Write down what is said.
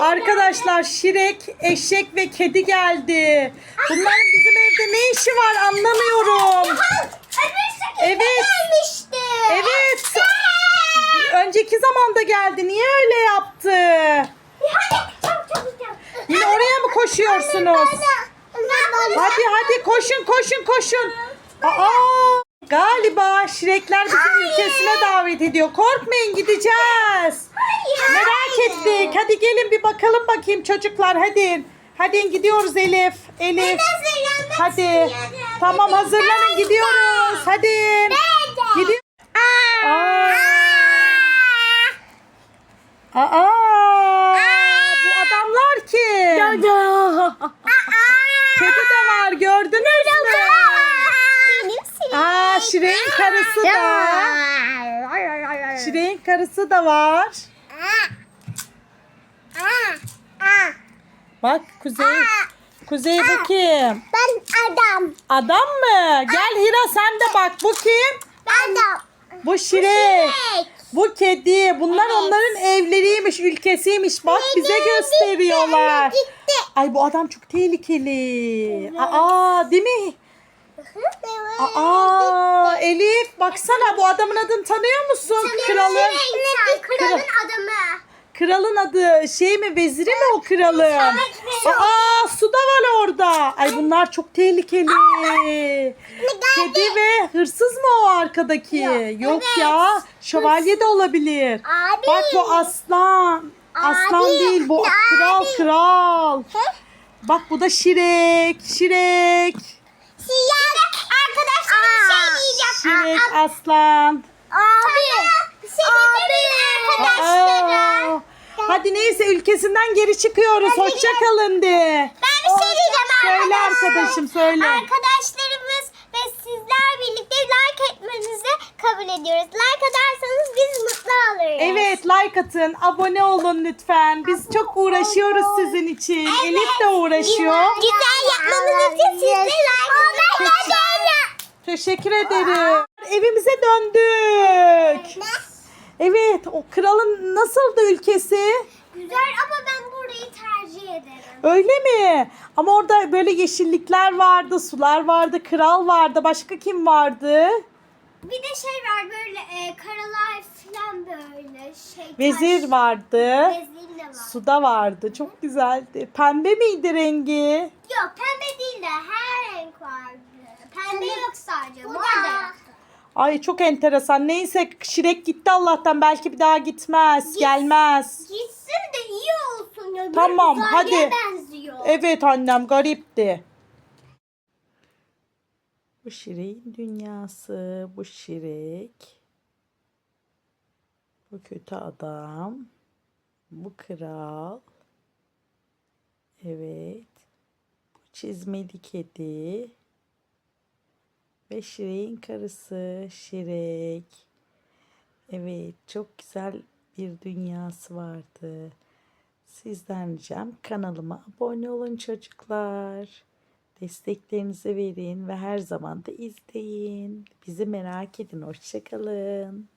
Arkadaşlar Şirek, eşek ve kedi geldi. Bunların bizim evde ne işi var anlamıyorum. Evet. Evet. Önceki zamanda geldi. Niye öyle yaptı? Yine oraya mı koşuyorsunuz? Hadi hadi koşun koşun koşun. Aa, galiba Şirekler bizi ülkesine davet ediyor. Korkmayın gideceğiz. Merak ettik. Hadi gelin bir bakalım bakayım çocuklar hadi. Hadi gidiyoruz Elif. Elif. Hadi. Tamam hazırlanın gidiyoruz. Hadi. Gidiyor. Aa. Aa. Bu adamlar kim? Kedi de var gördünüz mü? Benim Şirek'in karısı da. Şirek'in karısı da var. Bak Kuzey. Kuzey bu kim? Ben adam. Adam mı? Gel Hira sen de bak bu kim? Adam. Bu Şirek. Bu kedi. Bunlar Evet. onların evleriymiş, ülkesiymiş. Bak bize gösteriyorlar. Ay bu adam çok tehlikeli. Aa değil mi? Aa Elif baksana bu adamın adını tanıyor musun? Kralın. Sinek, Kralın adamı. Kralın adı şey mi veziri mi o kralın? Aa su da var orada. Ay bunlar çok tehlikeli. Kedi ve hırsız mı o arkadaki? Yok, Yok evet. ya. Şövalye de olabilir. Abi. Bak bu aslan. Aslan Abi, değil bu abi. kral kral. Bak bu da Şirek. Şirek. Sinek. Arkadaşlar bir şey diyeceğim. Şirek aslan. Abi. Sineklerin arkadaşları. Aa. Hadi neyse ülkesinden geri çıkıyoruz. Hadi Hoşça gel. kalın de. Ben bir şey diyeceğim Söyle arkadaşlar. arkadaşım söyle. Arkadaşlarımız ve sizler birlikte like etmenizi kabul ediyoruz. Like atarsanız biz mutlu oluruz. Evet like atın. Abone olun lütfen. Biz çok uğraşıyoruz sizin için. Elif de uğraşıyor. Güzel yapmamız için siz de like atın. Teşekkür ederim. Evimize döndük. Evet o kralın nasıldı ülkesi? Güzel ama ben burayı tercih ederim. Öyle mi? Ama orada böyle yeşillikler vardı, sular vardı, kral vardı. Başka kim vardı? Bir de şey var böyle e, karalar falan böyle şey. Vezir taş- vardı. Vezir de var. Suda vardı. Çok güzeldi. Pembe miydi rengi? Yok pembe değil de her renk vardı. Pembe yok sadece. Mor da. Ay çok enteresan. Neyse Şirek gitti Allah'tan. Belki bir daha gitmez. Gelmez. Gitsin de iyi olsun ya. Böyle Tamam, uzaylıya hadi. benziyor. Evet annem garipti. Bu Şirek'in dünyası. Bu Şirek. Bu kötü adam. Bu kral. Evet. Bu çizmeli kedi. Ve Şirek'in karısı Şirek. Evet çok güzel bir dünyası vardı. Sizden ricam kanalıma abone olun çocuklar. Desteklerinizi verin ve her zaman da izleyin. Bizi merak edin. Hoşçakalın.